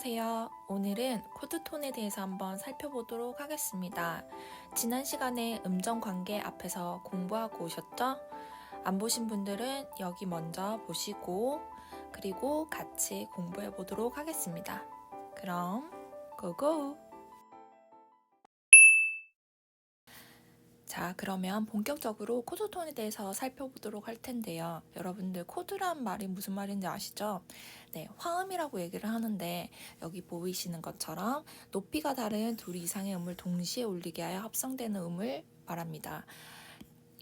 안녕하세요. 오늘은 코드톤에 대해서 한번 살펴보도록 하겠습니다. 지난 시간에 음정 관계 앞에서 공부하고 오셨죠? 안 보신 분들은 여기 먼저 보시고 그리고 같이 공부해 보도록 하겠습니다. 그럼 고고! 자, 그러면 본격적으로 코드톤에 대해서 살펴보도록 할 텐데요. 여러분들 코드란 말이 무슨 말인지 아시죠? 네, 화음이라고 얘기를 하는데 여기 보이시는 것처럼 높이가 다른 둘 이상의 음을 동시에 울리게 하여 합성되는 음을 말합니다.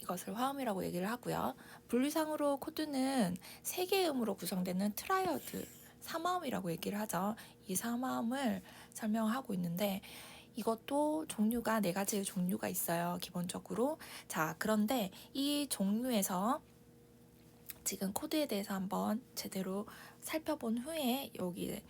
이것을 화음이라고 얘기를 하고요. 분류상으로 코드는 세 개의 음으로 구성되는 트라이어드, 삼화음이라고 얘기를 하죠. 이 삼화음을 설명하고 있는데 이것도 종류가 네 가지의 종류가 있어요. 기본적으로. 자, 그런데 이 종류에서 지금 코드에 대해서 한번 제대로 살펴본 후에 여기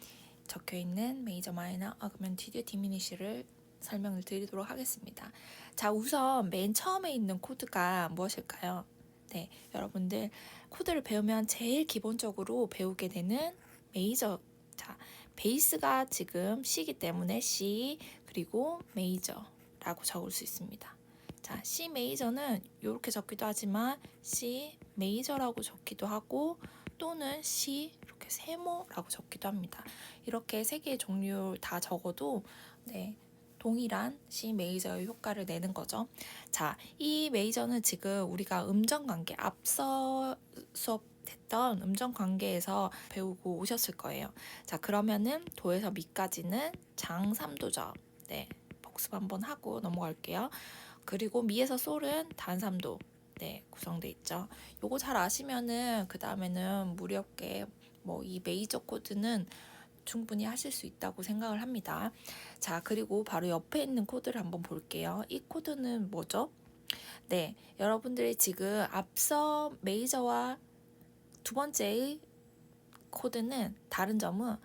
적혀 있는 메이저 마이너 어그멘티드 디미니시를 설명을 드리도록 하겠습니다. 자, 우선 맨 처음에 있는 코드가 무엇일까요? 네, 여러분들 코드를 배우면 제일 기본적으로 배우게 되는 메이저 자, 베이스가 지금 C이기 때문에 C 그리고 메이저라고 적을 수 있습니다. 자, C 메이저는 이렇게 적기도 하지만 C 메이저라고 적기도 하고 또는 C 이렇게 세모라고 적기도 합니다. 이렇게 세 개의 종류 다 적어도 네, 동일한 C 메이저의 효과를 내는 거죠. 자, 이 메이저는 지금 우리가 음정 관계 앞서 수업 했던 음정 관계에서 배우고 오셨을 거예요. 자, 그러면은 도에서 미까지는 장 3도죠. 네. 복습 한번 하고 넘어갈게요. 그리고 미에서 솔은 단3도. 네, 구성돼 있죠. 요거 잘 아시면은 그 다음에는 무리 없게 뭐 이 메이저 코드는 충분히 하실 수 있다고 생각을 합니다. 자, 그리고 바로 옆에 있는 코드를 한번 볼게요. 이 코드는 뭐죠? 네, 여러분들이 지금 앞서 메이저와 두 번째의 코드는 다른 점은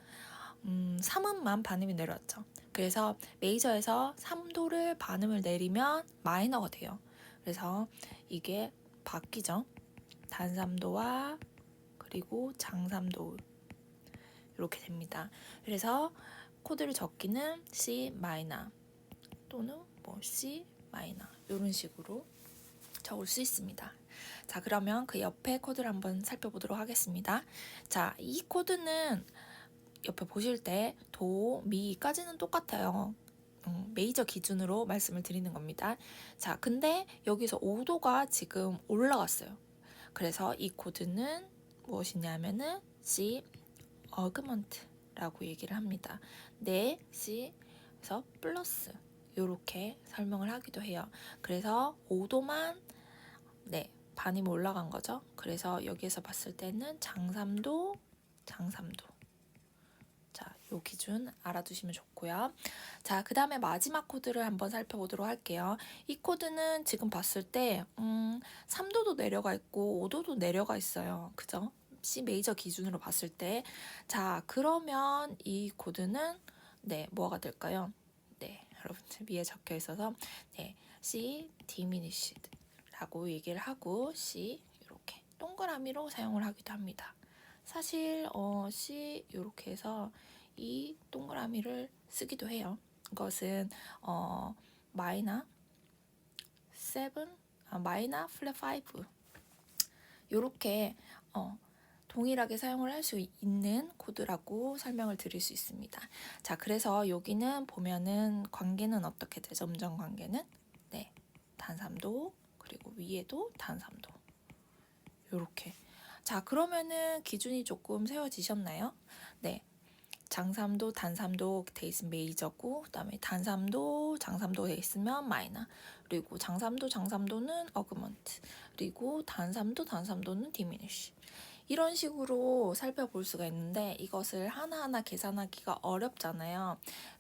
음, 3음만 반음이 내려왔죠. 그래서 메이저에서 3도를 반음을 내리면 마이너가 돼요. 그래서 이게 바뀌죠. 단3도와 그리고 장3도 이렇게 됩니다. 그래서 코드를 적기는 C 마이너 또는 뭐 C 마이너 이런 식으로 적을 수 있습니다. 자, 그러면 그 옆에 코드를 한번 살펴보도록 하겠습니다. 자, 이 코드는 옆에 보실 때 도, 미까지는 똑같아요. 음, 메이저 기준으로 말씀을 드리는 겁니다. 자, 근데 여기서 5도가 지금 올라갔어요. 그래서 이 코드는 무엇이냐면은 C 어그먼트라고 얘기를 합니다. 네, C에서 플러스 이렇게 설명을 하기도 해요. 그래서 5도만 네 반이 올라간 거죠. 그래서 여기에서 봤을 때는 장삼도, 장삼도. 자, 요 기준 알아두시면 좋고요. 자, 그 다음에 마지막 코드를 한번 살펴보도록 할게요. 이 코드는 지금 봤을 때, 음, 3도도 내려가 있고 5도도 내려가 있어요. 그죠? C 메이저 기준으로 봤을 때. 자, 그러면 이 코드는, 네, 뭐가 될까요? 네, 여러분들 위에 적혀 있어서, 네, C diminished. 라고 얘기를 하고 C 이렇게 동그라미로 사용을 하기도 합니다. 사실 어, C 이렇게 해서 이 동그라미를 쓰기도 해요. 이것은 어, 마이너 7, 아, 마이너 플랫 5 이렇게 어, 동일하게 사용을 할 수 있는 코드라고 설명을 드릴 수 있습니다. 자, 그래서 여기는 보면은 관계는 어떻게 되죠? 음정 관계는 네, 단삼도 그리고 위에도 단3도 이렇게 자 그러면은 기준이 조금 세워지셨나요? 네 장삼도 단삼도 돼 있으면 메이저고 그다음에 단삼도 장삼도 돼 있으면 마이너. 그리고 장삼도 장삼도는 어그먼트. 그리고 단삼도 단삼도는 디미니쉬 이런 식으로 살펴볼 수가 있는데 이것을 하나하나 계산하기가 어렵잖아요.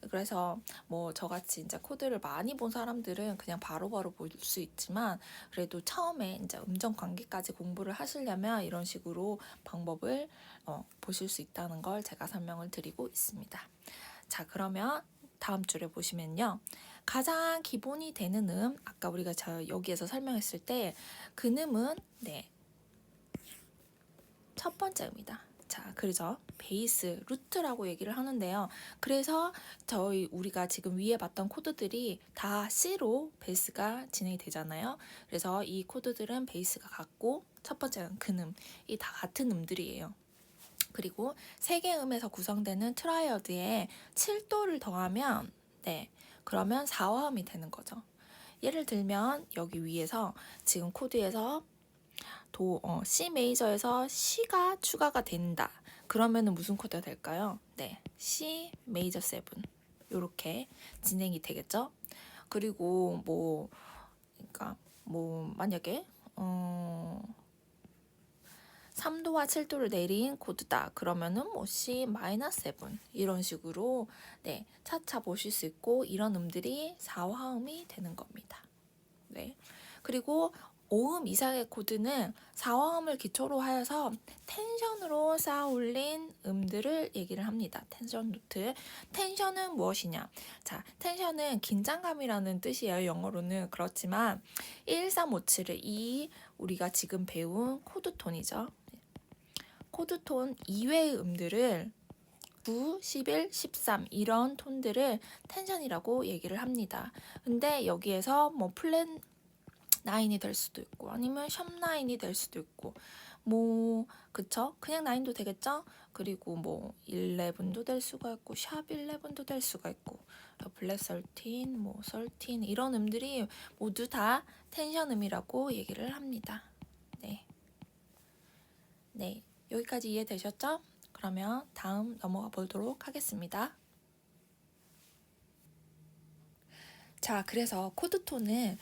그래서 뭐 저같이 이제 코드를 많이 본 사람들은 그냥 바로바로 볼 수 있지만 그래도 처음에 이제 음정 관계까지 공부를 하시려면 이런 식으로 방법을 어, 보실 수 있다는 걸 제가 설명을 드리고 있습니다. 자, 그러면 다음 줄에 보시면요. 가장 기본이 되는 음, 아까 우리가 저 여기에서 설명했을 때 근음은 네, 첫 번째 음이다. 자, 그죠? 베이스, 루트라고 얘기를 하는데요. 그래서 저희 우리가 지금 위에 봤던 코드들이 다 C로 베이스가 진행이 되잖아요. 그래서 이 코드들은 베이스가 같고 첫 번째는 근음, 이 다 같은 음들이에요. 그리고 세 개 음에서 구성되는 트라이어드에 7도를 더하면 네, 그러면 4화음이 되는 거죠. 예를 들면 여기 위에서 지금 코드에서 도 어, C 메이저에서 C가 추가가 된다. 그러면은 무슨 코드가 될까요? 네, C 메이저 7 이렇게 진행이 되겠죠. 그리고 뭐 그러니까 뭐 만약에 어 3도와 7도를 내린 코드다. 그러면은 뭐 C 마이너스 7 이런 식으로 네, 차차 보실 수 있고 이런 음들이 4화음이 되는 겁니다. 네. 그리고 5음 이상의 코드는 4화음을 기초로 하여서 텐션으로 쌓아 올린 음들을 얘기를 합니다. 텐션 노트. 텐션은 무엇이냐? 자, 텐션은 긴장감이라는 뜻이에요. 영어로는. 그렇지만 1357을 이 우리가 지금 배운 코드톤이죠. 코드톤 이외의 음들을 9, 11, 13 이런 톤들을 텐션이라고 얘기를 합니다. 근데 여기에서 뭐 플랜 9이 될 수도 있고 아니면 샵 9이 될 수도 있고 뭐 그쵸? 그냥 9도 되겠죠? 그리고 뭐 11도 될 수가 있고 샵 11도 될 수가 있고 블랙 13, 뭐13 이런 음들이 모두 다 텐션 음이라고 얘기를 합니다. 네. 네. 여기까지 이해되셨죠? 그러면 다음 넘어가 보도록 하겠습니다. 자, 그래서 코드톤은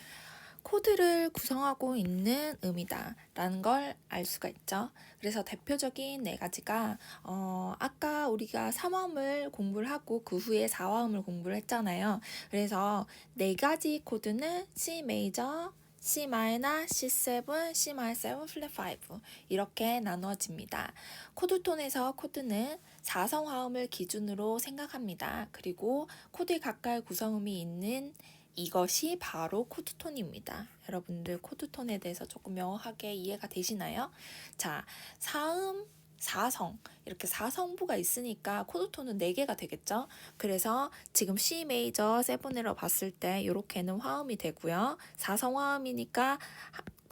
코드를 구성하고 있는 음이다 라는 걸 알 수가 있죠. 그래서 대표적인 네 가지가 어, 아까 우리가 3화음을 공부를 하고 그 후에 4화음을 공부를 했잖아요. 그래서 네 가지 코드는 C 메이저, C 마이너, C7, C 마이너 7, 플랫 5 이렇게 나누어집니다. 코드톤에서 코드는 4성 화음을 기준으로 생각합니다. 그리고 코드의 각각 구성음이 있는 이것이 바로 코드톤입니다. 여러분들 코드톤에 대해서 조금 명확하게 이해가 되시나요? 자, 사음, 사성 이렇게 사성부가 있으니까 코드톤은 4개가 되겠죠. 그래서 지금 C 메이저 세븐으로 봤을 때 이렇게는 화음이 되고요. 사성 화음이니까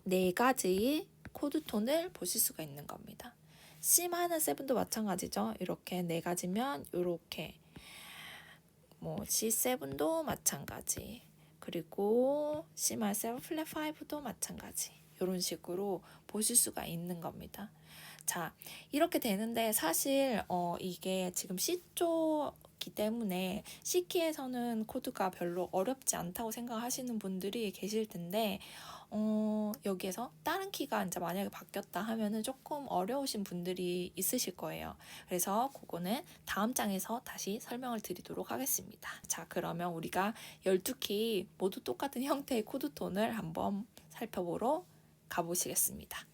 네 가지 코드톤을 보실 수가 있는 겁니다. C 마이너 세븐도 마찬가지죠. 이렇게 네 가지면 이렇게 뭐 C7도 마찬가지. 그리고 세븐 플랫 5도 마찬가지. 이런 식으로 보실 수가 있는 겁니다. 자, 이렇게 되는데 사실 어 이게 지금 C조기 때문에 C키에서는 코드가 별로 어렵지 않다고 생각하시는 분들이 계실 텐데 어, 여기에서 다른 키가 이제 만약에 바뀌었다 하면은 조금 어려우신 분들이 있으실 거예요. 그래서 그거는 다음 장에서 다시 설명을 드리도록 하겠습니다. 자, 그러면 우리가 12키 모두 똑같은 형태의 코드톤을 한번 살펴보러 가보시겠습니다.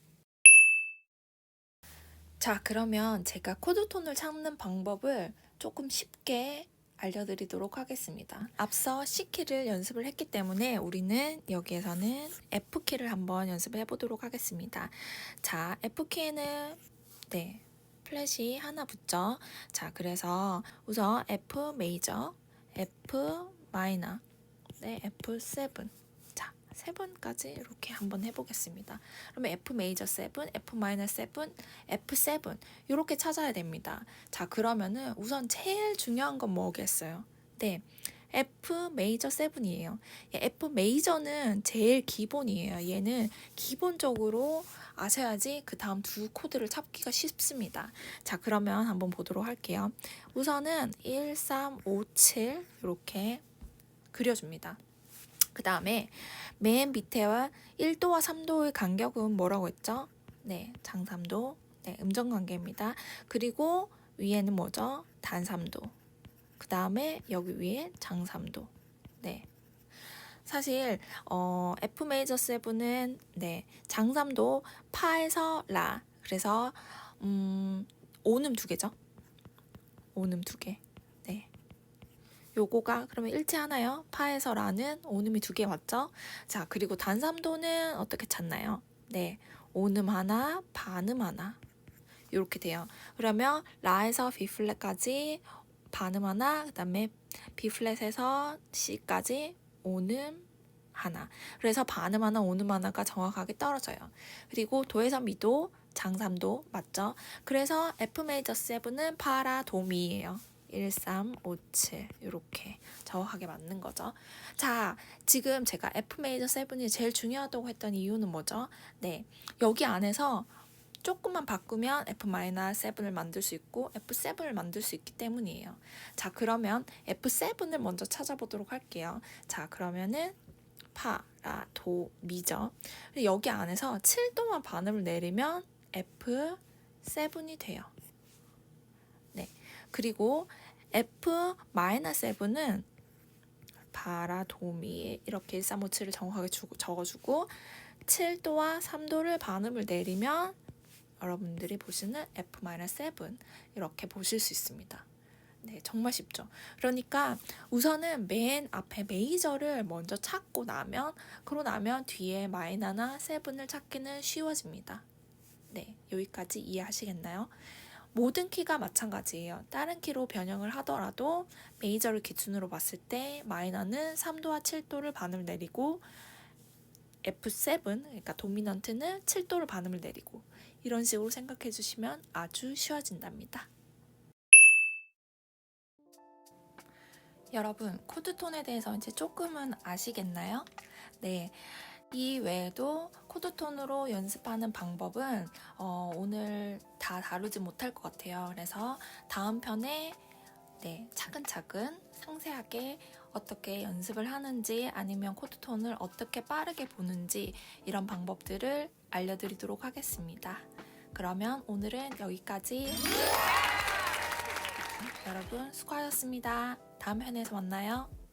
자, 그러면 제가 코드톤을 찾는 방법을 조금 쉽게 알려드리도록 하겠습니다. 앞서 C키를 연습을 했기 때문에 우리는 여기에서는 F키를 한번 연습을 해보도록 하겠습니다. 자, F키에는 네, 플랫이 하나 붙죠. 자, 그래서 우선 F 메이저, F 마이너, 네, F7. 자, 세 번까지 이렇게 한번 해보겠습니다. 그러면 F 메이저 7, F 마이너 7, F7 이렇게 찾아야 됩니다. 자, 그러면은 우선 제일 중요한 건 뭐겠어요? 네. F 메이저 7이에요. F 메이저는 제일 기본이에요. 얘는 기본적으로 아셔야지 그 다음 두 코드를 찾기가 쉽습니다. 자, 그러면 한번 보도록 할게요. 우선은 1, 3, 5, 7 이렇게 그려줍니다. 그 다음에 맨 밑에와 1도와 3도의 간격은 뭐라고 했죠? 네, 장삼도. 네, 음정 관계입니다. 그리고 위에는 뭐죠? 단삼도. 그 다음에 여기 위에 장삼도. 네. 사실 어, F 메이저 7은 네, 장삼도 파에서 라. 그래서 음, 오음 두 개죠. 오음 두 개. 네. 요거가 그러면 일치하나요? 파에서 라는 오음이 두개 맞죠? 자, 그리고 단삼도는 어떻게 찾나요? 네. 오음 하나, 반음 하나. 이렇게 돼요. 그러면 라에서 B 플랫까지 반음 하나, 그다음에 B 플랫에서 C까지 오음 하나. 그래서 반음 하나, 오음 하나가 정확하게 떨어져요. 그리고 도에서 미도, 장삼도 맞죠? 그래서 F 메이저 7은 파라 도미예요. 1, 3, 5, 7 이렇게 정확하게 맞는 거죠. 자, 지금 제가 F 메이저 7이 제일 중요하다고 했던 이유는 뭐죠? 네, 여기 안에서 조금만 바꾸면 F 마이너 7을 만들 수 있고 F7을 만들 수 있기 때문이에요. 자, 그러면 F7을 먼저 찾아보도록 할게요. 자, 그러면은 파, 라, 도, 미죠. 여기 안에서 7도만 반음을 내리면 F7이 돼요. 네. 그리고 F 마이너 7은 파라, 도미 이렇게 1, 3, 5, 7을 정확하게 주고, 적어주고 7도와 3도를 반음을 내리면 여러분들이 보시는 F-7 이렇게 보실 수 있습니다. 네, 정말 쉽죠. 그러니까 우선은 맨 앞에 메이저를 먼저 찾고 나면 그러고 나면 뒤에 마이너나 세븐을 찾기는 쉬워집니다. 네, 여기까지 이해하시겠나요? 모든 키가 마찬가지예요. 다른 키로 변형을 하더라도 메이저를 기준으로 봤을 때 마이너는 3도와 7도를 반음을 내리고 F7 그러니까 도미넌트는 7도를 반음을 내리고 이런 식으로 생각해 주시면 아주 쉬워진답니다. 여러분, 코드톤에 대해서 이제 조금은 아시겠나요? 네. 이 외에도 코드톤으로 연습하는 방법은 어, 오늘 다 다루지 못할 것 같아요. 그래서 다음 편에 네, 차근차근 상세하게 어떻게 연습을 하는지 아니면 코드톤을 어떻게 빠르게 보는지 이런 방법들을 알려드리도록 하겠습니다. 그러면 오늘은 여기까지 여러분 수고하셨습니다. 다음 편에서 만나요.